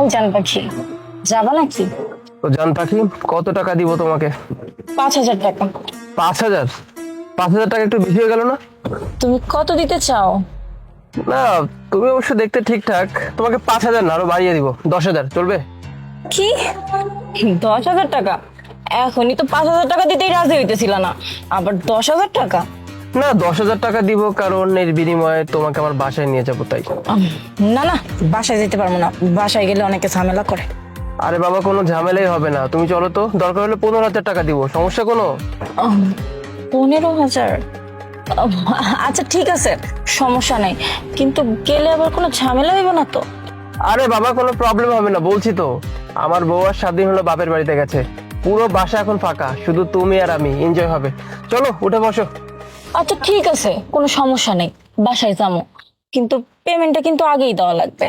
High জান পাখি। যাবা নাকি? তো জান পাখি কত টাকা দিব তোমাকে? পাঁচ হাজার টাকা। পাঁচ হাজার? পাঁচ হাজার টাকা একটু বেশি হয়ে গেল না? তুমি কত দিতে চাও? না তুমি অবশ্য দেখতে ঠিকঠাক। তোমাকে পাঁচ হাজার না আরও বাড়িয়ে দিব। দশ হাজার চলবে? কি? দশ হাজার টাকা? এখনই তো পাঁচ হাজার টাকা দিতেই রাজি হইতেছিল না। আবার দশ হাজার টাকা? না দশ হাজার টাকা দিব কারণ এর বিনিময়ে তোমাকে আমার বাসায় নিয়ে যাব তাই। না না বাসায় যেতে পারব না। বাসায় গেলে অনেকে ঝামেলা করে। আরে বাবা কোনো ঝামেলাই হবে না। তুমি চলো তো দরকার হলে পনেরো হাজার টাকা দিব সমস্যা কোনো? পনেরো হাজার? আচ্ছা ঠিক আছে সমস্যা নেই। কিন্তু গেলে আবার কোনো ঝামেলা হইব না তো? আরে বাবা কোনো প্রবলেম হবে না বলছি তো। আমার বউ আর সাত দিন হলো বাপের বাড়িতে গেছে। পুরো বাসা এখন ফাঁকা শুধু তুমি আর আমি এনজয় হবে। চলো উঠে বসো। আচ্ছা ঠিক আছে কোনো সমস্যা নেই বাসায় যাব কিন্তু পেমেন্টটা কিন্তু আগেই দেওয়া লাগবে।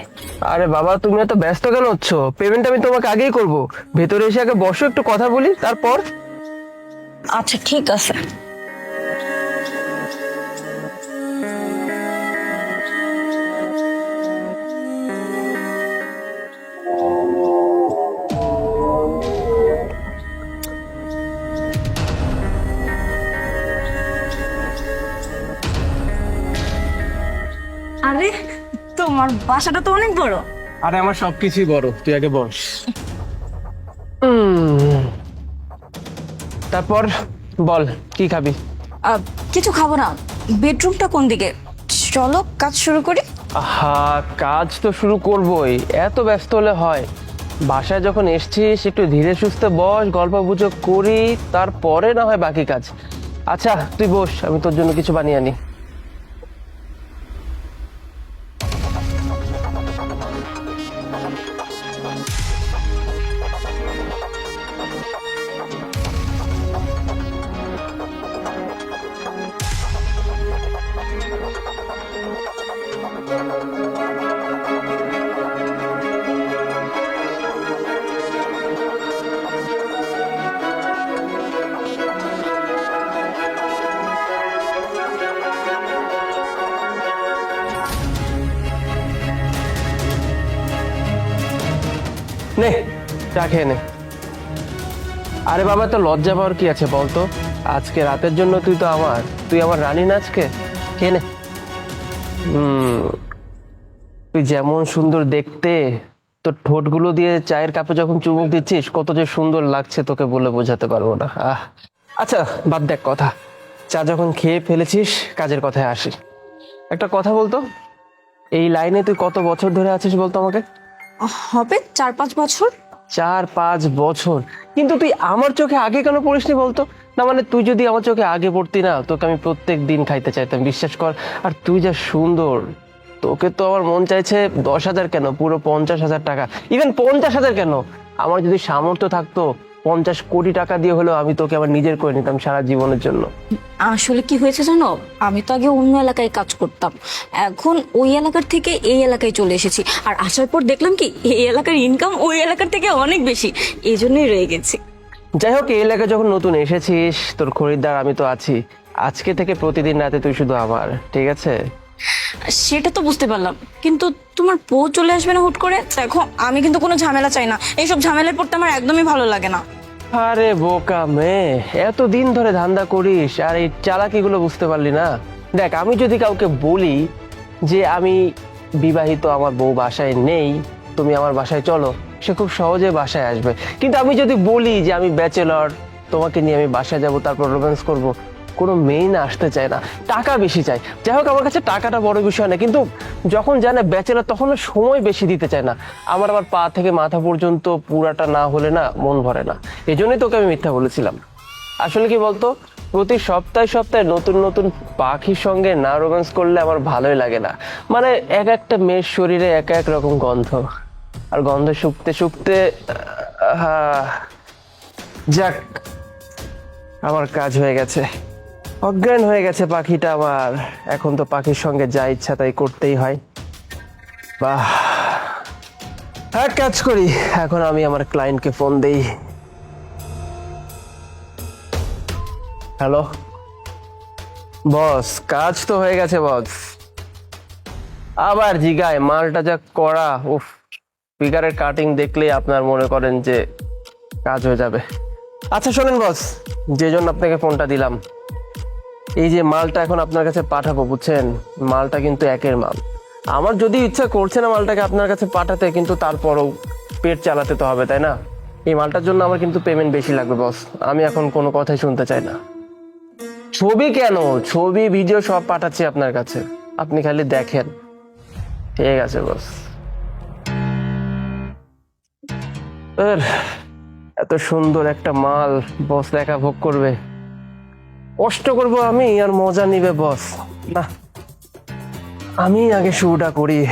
আরে বাবা তুমি এত ব্যস্ত কেন হচ্ছ? পেমেন্ট আমি তোমাকে আগেই করব। ভেতরে এসে আগে বসো একটু কথা বলি তারপর? আচ্ছা ঠিক আছে। আরে তোমার বাসাটা তো অনেক বড়। আরে আমার সবকিছুই বড়। তুই আগে বস। উম, তারপর বল কি খাবি? আহ, কিছু খাব না। বেডরুমটা কোন দিকে? চলো কাজ শুরু করি। আহা কাজ তো শুরু করবই। এত ব্যস্ত হলে হয়। বাসায় যখন এসছিস একটু ধীরে সুস্থে বস গল্প গুজব করি তারপরে না হয় বাকি কাজ। আচ্ছা তুই বস আমি তোর জন্য কিছু বানিয়ে আনি। নে, চা খেয়ে নে। আরে বাবা তো লজ্জা পাওয়ার কি আছে বলতো? আজকে রাতের জন্য তুই তো আমার, তুই আমার রানী না আজকে? খেয়ে নে। তুই যেমন সুন্দর দেখতে, তোর ঠোঁটগুলো দিয়ে চায়ের কাপে যখন চুমুক দিচ্ছিস, কত যে সুন্দর লাগছে তোকে বলে বোঝাতে পারব না। আহ আচ্ছা বাদ দেখ কথা। চা যখন খেয়ে ফেলেছিস, কাজের কথায় আসি। একটা কথা বলতো, এই লাইনে তুই কত বছর ধরে আছিস বলতো আমাকে? হবে চার পাঁচ বছর? চার পাঁচ বছর। কিন্তু তুই আমার চোখে আগে কেন পড়িসনি বলতো? না মানে তুই যদি আমার চোখে আগে পড়তি না, তোকে আমি প্রত্যেক দিন খাইতে চাইতাম, বিশ্বাস কর। আর তুই যা সুন্দর, তোকে তো আমার মন চাইছে দশ হাজার কেন? পুরো পঞ্চাশ হাজার টাকা। ইভেন পঞ্চাশ হাজার কেন? আমার যদি সামর্থ্য থাকতো পঞ্চাশ কোটি টাকা দিয়ে হলেও আমি তোকে আমার নিজের করে নিতাম সারা জীবনের জন্য। আসলে কি হয়েছে জানো? আমি তো আগে অন্য এলাকায় কাজ করতাম। এখন ওই এলাকার থেকে এই এলাকায় চলে এসেছি। আর আসার পর দেখলাম কি এই এলাকার ইনকাম ওই এলাকার থেকে অনেক বেশি। এই জন্যই রয়ে গেছি। যাই হোক এই এলাকায় যখন নতুন এসেছিস তোর খরিদ্দার আমি তো আছি। আজকে থেকে প্রতিদিন রাতে তুই শুধু আমার ঠিক আছে? সেটা তো বুঝতে পারলাম। কিন্তু তোমার বউ চলে আসবে না হুট করে? দেখো, আমি কিন্তু কোনো ঝামেলা চাই না। এইসব ঝামেলায় পড়তে আমার একদমই ভালো লাগে না। আরে বোকা মেয়ে এত দিন ধরে ধান্দা করিস, আর এই চালাকিগুলো বুঝতে পারলি না? দেখ, আমি যদি কাউকে বলি যে আমি বিবাহিত, আমার বউ বাসায় নেই, তুমি আমার বাসায় চলো, সে খুব সহজে বাসায় আসবে। কিন্তু আমি যদি বলি যে আমি ব্যাচেলর তোমাকে নিয়ে আমি বাসায় যাব, তারপর রোম্যান্স করব কোনো মেয়ে না আসতে চায় না, টাকা বেশি চাই যাই হোক, আমার কাছে টাকাটা বড় বিষয় না, কিন্তু যখন জানে ব্যাচেলার, তখন সময় বেশি দিতে চায় না। আমার আবার পা থেকে মাথা পর্যন্ত পুরাটা না হলে না মন ভরে না। এই জন্যই তোকে আমি মিথ্যা বলেছিলাম। আসলে কি বলতো, প্রতি সপ্তাহে সপ্তাহে নতুন নতুন পাখির সঙ্গে না রোম্যান্স করলে আমার ভালোই লাগে না। মানে এক একটা মেয়ের শরীরে এক এক রকম গন্ধ। আর গন্ধ শুকতে শুকতে যাক, আমার কাজ হয়ে গেছে। অজ্ঞান হয়ে গেছে পাখিটা আমার। এখন তো পাখির সঙ্গে যা ইচ্ছা তাই করতেই হয়। বাহ। এক কাজ করি, এখন আমি আমার ক্লায়েন্টকে ফোন দেই। হ্যালো বস কাজ তো হয়ে গেছে বস আবার জিগায়, মালটা যা করা, উফ। ফিগারের কাটিং দেখলেই আপনার মনে করেন যে কাজ হয়ে যাবে। আচ্ছা শোনেন বস যে জন্য আপনাকে ফোনটা দিলাম। এই যে মালটা এখন আপনার কাছে পাঠাবো, বুঝছেন? মালটা কিন্তু একের মাল। আমার যদি ইচ্ছা করছে না মালটাকে আপনার কাছে পাঠাতে, কিন্তু তারপরও পেট চালাতে তো হবে, তাই না? এই মালটার জন্য আমার কিন্তু পেমেন্ট বেশি লাগবে বস আমি এখন কোনো কথাই শুনতে চাই না। ছবি কেন? ছবি ভিডিও সব পাঠাচ্ছি আপনার কাছে। আপনি খালি দেখেন। ঠিক আছে বস এত সুন্দর একটা মাল বস দেখা ভোগ করবে। কষ্ট করব আমি আর মজা নিবে বস। না আমি আগে শুরুটা করি।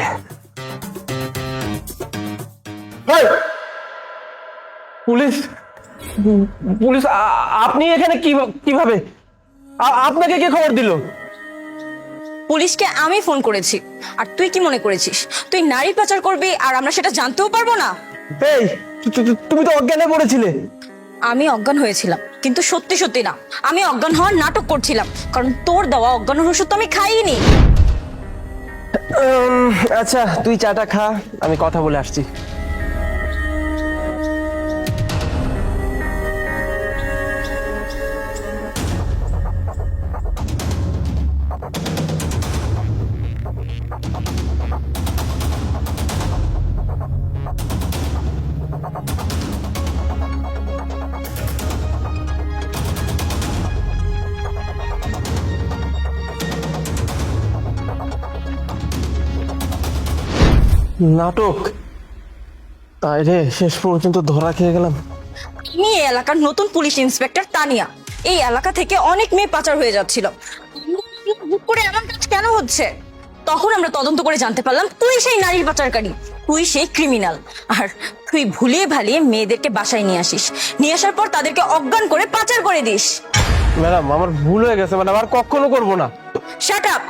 পুলিশ? পুলিশ আপনি এখানে কি- কীভাবে? আপনাকে কে খবর দিল? পুলিশকে আমি ফোন করেছি। আর তুই কি মনে করেছিস? তুই নারী পাচার করবি আর আমরা সেটা জানতেও পারব না? এই তুমি তো অজ্ঞানে পড়েছিলে। আমি অজ্ঞান হয়েছিলাম, কিন্তু সত্যি সত্যি না। আমি অজ্ঞান হওয়ার নাটক করছিলাম, কারণ তোর দেওয়া অজ্ঞানের ওষুধ তো আমি খাইনি। আচ্ছা তুই চাটা খা, আমি কথা বলে আসছি। নাটক? তাই রে শেষ পর্যন্ত ধরা খেয়ে গেলাম। আমি এই এলাকার নতুন পুলিশ ইন্সপেক্টর তানিয়া। এই এলাকা থেকে অনেক মেয়ে পাচার হয়ে যাচ্ছিল। হুট করে এমন কাজ কেন হচ্ছে? তখন আমরা তদন্ত করে জানতে পারলাম তুই সেই নারীর পাচারকারী তুই সেই ক্রিমিনাল আর তুই ভুলিয়ে ভালিয়ে মেয়েদেরকে বাসায় নিয়ে আসিস। নিয়ে আসার পর তাদেরকে অজ্ঞান করে পাচার করে দিস। ম্যাডাম আমার ভুল হয়ে গেছে ম্যাডাম আর কখনো করব না। শাট আপ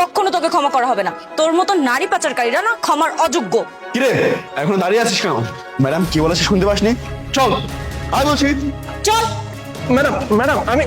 কখনো তোকে ক্ষমা করা হবে না। তোর মতো নারী পাচারকারীরা না ক্ষমার অযোগ্য। কিরে এখন দাঁড়িয়ে আছিস কেন? ম্যাডাম কি বলেছে শুনতে পাসনি? চল আই বলছি। চল। ম্যাডাম ম্যাডাম আমি